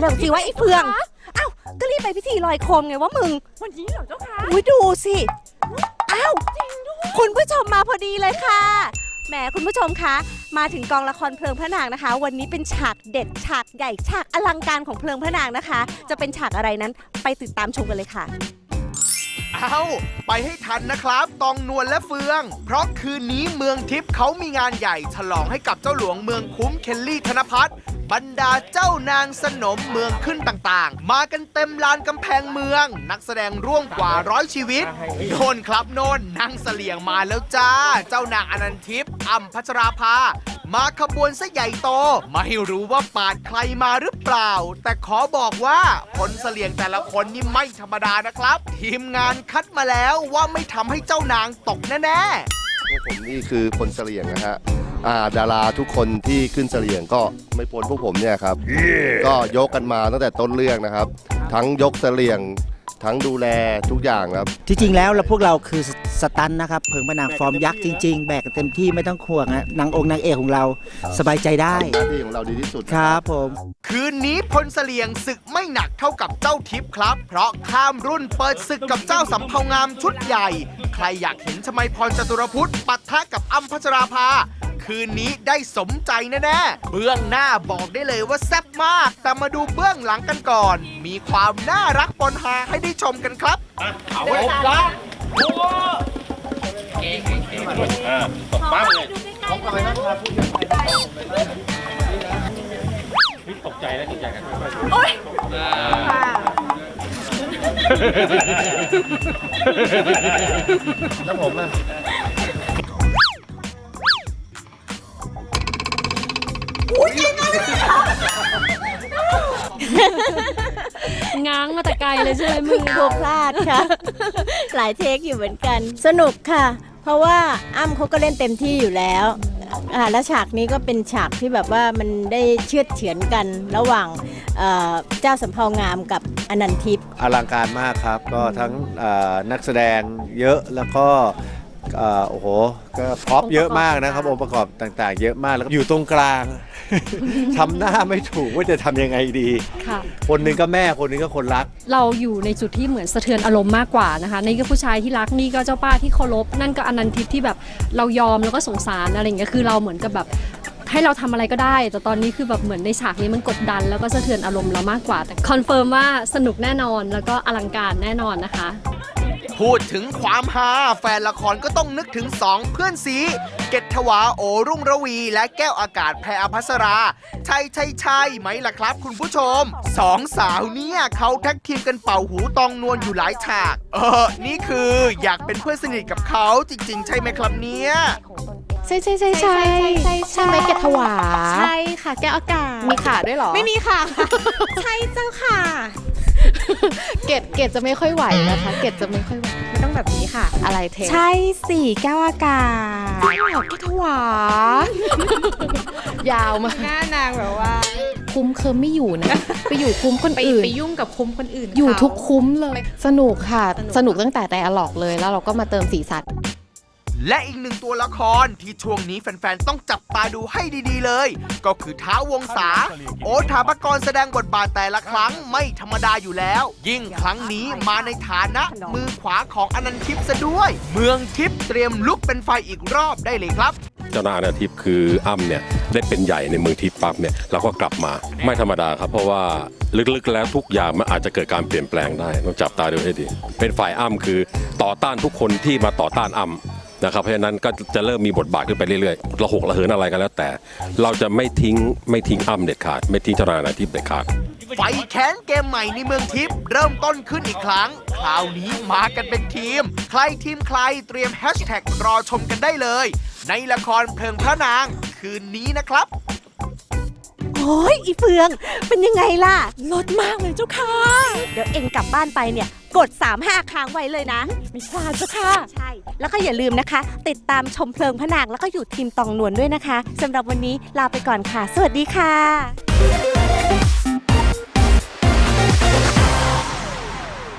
เร็วๆสิว่าไอ้เฟืองเอ้าก็รีบไปพิธีลอยโคมไงว่ามึงวันนี้เหรอเจ้าคะอุ้ยดูสิอ้าวคุณผู้ชมมาพอดีเลยค่ะแหมคุณผู้ชมคะมาถึงกองละครเพลิงพระนางนะคะ วันนี้เป็นฉากเด็ดฉากใหญ่ฉากอลังการของเพลิงพระนางนะคะ จะเป็นฉากอะไรนั้นไปติดตามชมกันเลยค่ะเอาไปให้ทันนะครับ ตองนวลและเฟือง เพราะคืนนี้เมืองทิพย์เขามีงานใหญ่ ฉลองให้กับเจ้าหลวงเมืองคุ้มเคลลี่ธนพัฒน์ บรรดาเจ้านางสนมเมืองขึ้นต่างๆ มากันเต็มลานกำแพงเมือง นักแสดงร่วมกว่าร้อยชีวิตโนนครับโนนนางเสลียงมาแล้วจ้า เจ้านางอนันทิพย์อัมพัชราภามาขบวนซะใหญ่โต ไม่รู้ว่าปาดใครมาหรือเปล่า แต่ขอบอกว่าคนเสลียงแต่ละคนนี่ไม่ธรรมดานะครับ ทีมงานคัดมาแล้วว่าไม่ทำให้เจ้านางตกแน่ๆ พวกผมนี่คือพลเสลียงนะฮะ อ่าดาราทุกคนที่ขึ้นเสลียงก็ไม่พ้นพวกผมเนี่ยครับ ก็ยกกันมาตั้งแต่ต้นเรื่องนะครับ ทั้งยกเสลียง ทั้งดูแลทุกอย่างครับ ที่จริงแล้วเราพวกเราคือสสตันนะครับเพิงมะนางฟอร์มยักษ์จริง ๆ แบกกันเต็มที่ไม่ต้องห่วงนะนางองค์นางเอกของเราสบายใจได้หน้าที่ของเราดีที่สุด ครับผม คืนนี้พลเสลียงศึกไม่หนักเท่ากับเจ้าทิพย์ครับ เพราะข้ามรุ่นเปิดศึกกับเจ้าสำเภางามชุดใหญ่ ใครอยากเห็นชมัยพรจตุรพุทธปะทะกับอัมพัชราภา คืนนี้ได้สมใจแน่ๆเบื้องหน้าบอกได้เลยว่าแซ่บมาก แต่มาดูเบื้องหลังกันก่อน มีความน่ารักปนฮาให้ได้ชมกันครับเอาไว้ละตกใจแล้วดีใจกันแล้วผมอะ ง้างมาแต่ไกลเลยใช่ไหมมึงกลัวพลาดค่ะ หลายเทคอยู่เหมือนกัน สนุกค่ะ เพราะว่าอ้ำเขาก็เล่นเต็มที่อยู่แล้วอ่าและฉากนี้ก็เป็นฉากที่แบบว่ามันได้เชือดเฉือนกันระหว่างเอ่อเจ้าสำเภางามกับอนันทิพย์ อลังการมากครับ ก็ทั้งเอ่อนักแสดงเยอะแล้วก็ เอ่อโอ้โหก็พร็อพเยอะมากนะครับองค์ประกอบต่างๆ เยอะมากแล้วก็อยู่ตรงกลาง ทำหน้าไม่ถูกว่าจะทำยังไงดี ค่ะ คนหนึงก็แม่คนหนึงก็คนรัก เราอยู่ในจุดที่เหมือนสะเทือนอารมณ์มากกว่านะคะนี่ก็ผู้ชายที่รักนี่ก็เจ้าป้าที่เคารพนั่นก็อนันทิพย์ที่แบบเรายอมแล้วก็สงสารอะไรอย่างเงี้ยคือเราเหมือนกับแบบให้เราทำอะไรก็ได้ แต่ตอนนี้คือแบบเหมือนในฉากนี้มันกดดัน แล้วก็สะเทือนอารมณ์เรามากกว่าแต่คอนเฟิร์มว่าสนุกแน่นอนแล้วก็อลังการแน่นอนนะคะ พูดถึงความฮาแฟนละครก็ต้องนึกถึงสองเพื่อนสีเกตถวาโอรุ่งระวี และแก้วอากาศแพรอภัสรา ใช่ใช่ใช่ไหมล่ะครับคุณผู้ชมสองสาวเนี่ยเขาแท็กทีมกันเป่าหูตองนวลอยู่หลายฉาก เออ นี่คืออยากเป็นเพื่อนสนิทกับเขาจริง ๆ ใช่ไหมครับเนี่ยใช่ใช่ใช่ใช่ใช่ใช่ไหมเกตถวา ใช่ค่ะ แก้วอากาศมีขาด้วยเหรอ ไม่มีค่ะ ใช่เจ้าค่ะ เกตเกตจะไม่ค่อยไหวนะคะ เกตจะไม่ค่อยไหวไม่ต้องแบบนี้ค่ะ อะไรเทใช่สี่แก้วอากาศจริงเหรอเกตถวายาวมากหน้านางแบบว่า คุ้มเคิมไม่อยู่นะ ไปอยู่คุ้มคนอื่น ไปยุ่งกับคุ้มคนอื่นอยู่เขาทุกคุ้มเลย สนุกค่ะสนุกสนุกตั้งแต่ไดอะล็อกเลยแล้วเราก็มาเติมสีสัน และอีกหนึ่งตัวละครที่ช่วงนี้แฟนๆ ต้องจับตาดูให้ดีๆเลย ก็คือท้าววงศาโอถาปกรแสดงบทบาทแต่ละครั้งไม่ธรรมดาอยู่แล้ว ยิ่งครั้งนี้มาในฐานะมือขวาของอนันต์ทิพย์ซะด้วย เมืองทิพย์เตรียมลุกเป็นไฟอีกรอบได้เลยครับเจ้านางอาทิตย์คืออ้ำเนี่ยได้เป็นใหญ่ในเมืองทิพย์ปั๊บเนี่ยเราก็กลับมาไม่ธรรมดาครับ เพราะว่าลึกๆแล้วทุกอย่างมันอาจจะเกิดการเปลี่ยนแปลงได้ต้องจับตาดูให้ดี เป็นฝ่ายอ้ำคือต่อต้านทุกคนที่มาต่อต้านอ้ำ นะครับเพราะฉะนั้นก็จะเริ่มมีบทบาทขึ้นไปเรื่อยๆระหกระเหินอะไรกันแล้วแต่ เราจะไม่ทิ้งไม่ทิ้งอ้ำเด็ดขาด ไม่ทิ้งเจ้านางอาทิตย์เด็ดขาด ไฟแค้นเกมใหม่ในเมืองทิพย์เริ่มต้นขึ้นอีกครั้ง คราวนี้มากันเป็นทีม ใครทีมใครเตรียมแฮชแท็กรอชมกันได้เลย ในละครเพลิงพระนาง คืนนี้นะครับโอ้ยอีเฟือง เป็นยังไงล่ะลดมากเลยเจ้าค่ะ เดี๋ยวเอ็งกลับบ้านไปเนี่ย กด 3 5 ค้างไว้เลยนะ ไม่พลาดจ้ะค่ะ ใช่ แล้วก็อย่าลืมนะคะ ติดตามชมเพลิงพนางแล้วก็อยู่ทีมตองนวลด้วยนะคะสำหรับวันนี้ลาไปก่อนค่ะ สวัสดีค่ะ